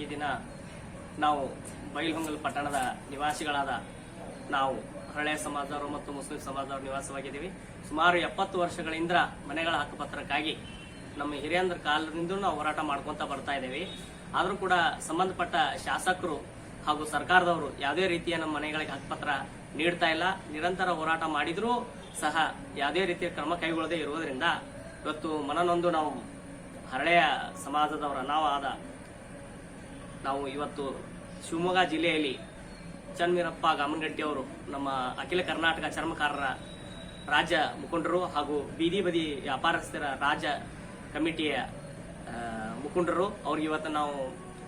ಈ ದಿನ ನಾವು ಬೈಲ್ಹೊಂಗಲ್ ಪಟ್ಟಣದ ನಿವಾಸಿಗಳಾದ ನಾವು ಹಳೆ ಸಮಾಜದವರು ಮತ್ತು ಮುಸ್ಲಿಂ ಸಮಾಜದವರು ನಿವಾಸವಾಗಿದ್ದೀವಿ. ಸುಮಾರು ಎಪ್ಪತ್ತು ವರ್ಷಗಳಿಂದ ಮನೆಗಳ ಹಕ್ಕುಪತ್ರಕ್ಕಾಗಿ ನಮ್ಮ ಹಿರಿಯಂದ್ರ ಕಾಲದಿಂದ ನಾವು ಹೋರಾಟ ಮಾಡ್ಕೊಂತ ಬರ್ತಾ ಇದ್ದೀವಿ. ಆದರೂ ಕೂಡ ಸಂಬಂಧಪಟ್ಟ ಶಾಸಕರು ಹಾಗೂ ಸರ್ಕಾರದವರು ಯಾವುದೇ ರೀತಿಯ ನಮ್ಮ ಮನೆಗಳಿಗೆ ಹಕ್ಕುಪತ್ರ ನೀಡ್ತಾ ಇಲ್ಲ. ನಿರಂತರ ಹೋರಾಟ ಮಾಡಿದರೂ ಸಹ ಯಾವುದೇ ರೀತಿಯ ಕ್ರಮ ಕೈಗೊಳ್ಳದೆ ಇರುವುದರಿಂದ ಇವತ್ತು ಮನನೊಂದು ನಾವು ಹರಳೆಯ ಸಮಾಜದವರ ನಾವು ಆದ ನಾವು ಇವತ್ತು ಶಿವಮೊಗ್ಗ ಜಿಲ್ಲೆಯಲ್ಲಿ ಚನ್ವೀರಪ್ಪ ಗಾಮನಗಟ್ಟಿ ಅವರು ನಮ್ಮ ಅಖಿಲ ಕರ್ನಾಟಕ ಚರ್ಮಕಾರರ ರಾಜ್ಯ ಮುಖಂಡರು ಹಾಗೂ ಬೀದಿ ಬದಿ ವ್ಯಾಪಾರಸ್ಥರ ರಾಜ್ಯ ಕಮಿಟಿಯ ಮುಖಂಡರು. ಅವ್ರಿಗೆ ಇವತ್ತು ನಾವು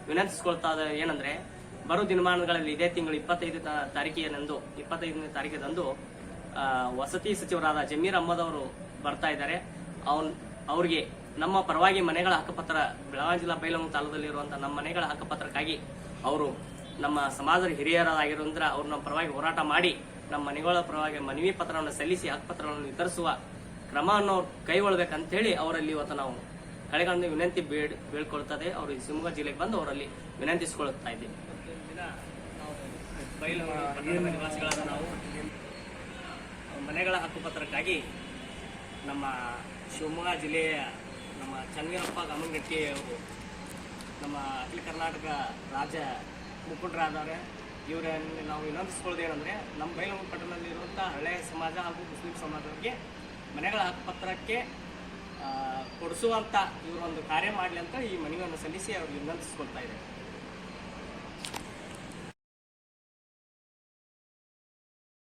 ವಿನಂತಿಸ್ಕೊಳ್ತಾ ಏನಂದ್ರೆ, ಬರೋ ದಿನಮಾನಗಳಲ್ಲಿ ಇದೇ ತಿಂಗಳು ಇಪ್ಪತ್ತೈದು ತಾರೀಕಿನಂದು, ಇಪ್ಪತ್ತೈದನೇ ತಾರೀಕಿನಂದು ವಸತಿ ಸಚಿವರಾದ ಜಮೀರ್ ಅಹ್ಮದ್ ಅವರು ಬರ್ತಾ ಇದ್ದಾರೆ. ಅವನ್, ಅವ್ರಿಗೆ ನಮ್ಮ ಪರವಾಗಿ ಮನೆಗಳ ಹಕ್ಕಪತ್ರ, ಬೆಳಗಾವಿ ಜಿಲ್ಲಾ ಬೈಲಹೊಂಗ ತಾಲೂಕಲ್ಲಿರುವಂತಹ ನಮ್ಮ ಮನೆಗಳ ಹಕ್ಕಪತ್ರಕ್ಕಾಗಿ ಅವರು ನಮ್ಮ ಸಮಾಜದ ಹಿರಿಯರಾಗಿರೋದ್ರಿಂದ ಅವ್ರು ನಮ್ಮ ಪರವಾಗಿ ಹೋರಾಟ ಮಾಡಿ ನಮ್ಮ ಮನೆಗಳ ಪರವಾಗಿ ಮನವಿ ಪತ್ರವನ್ನು ಸಲ್ಲಿಸಿ ಹಕ್ಕುಪತ್ರಗಳನ್ನು ವಿತರಿಸುವ ಕ್ರಮವನ್ನು ಹೇಳಿ ಅವರಲ್ಲಿ ಇವತ್ತು ನಾವು ಕಳೆಗಳನ್ನು ವಿನಂತಿ ಬೇಡ್, ಬೇಡ್ಕೊಳ್ತದೆ. ಅವರು ಶಿವಮೊಗ್ಗ ಜಿಲ್ಲೆಗೆ ಬಂದು ಅವರಲ್ಲಿ ವಿನಂತಿಸಿಕೊಳ್ಳುತ್ತಾ ಇದ್ದೀವಿ. ನಿವಾಸಿಗಳಾದ ನಾವು, ಮನೆಗಳ ಹಕ್ಕುಪತ್ರಕ್ಕಾಗಿ ನಮ್ಮ ಶಿವಮೊಗ್ಗ ಜಿಲ್ಲೆಯ ನಮ್ಮ ಚನ್ನವೀರಪ್ಪ ಗಮನಗಟ್ಟಿ ಅವರು ನಮ್ಮ ಅಖಿಲ ಕರ್ನಾಟಕ ರಾಜ್ಯ ಮುಖಂಡರಾದವ್ರೆ ಇವರನ್ನು ನಾವು ವಿನಂತಿಸ್ಕೊಳ್ಳೋದೇನೆಂದರೆ, ನಮ್ಮ ಬೈಲು ಪಟ್ಟಣದಲ್ಲಿರುವಂಥ ಹಳೆಯ ಸಮಾಜ ಹಾಗೂ ಮುಸ್ಲಿಂ ಸಮಾಜಕ್ಕೆ ಮನೆಗಳ ಹಕ್ಕುಪತ್ರಕ್ಕೆ ಕೊಡಿಸುವಂಥ ಇವರೊಂದು ಕಾರ್ಯ ಮಾಡಲಿ ಅಂತ ಈ ಮನವಿಯನ್ನು ಸಲ್ಲಿಸಿ ಅವ್ರಿಗೆ ವಿನಂತಿಸ್ಕೊಳ್ತಾ ಇದ್ದಾರೆ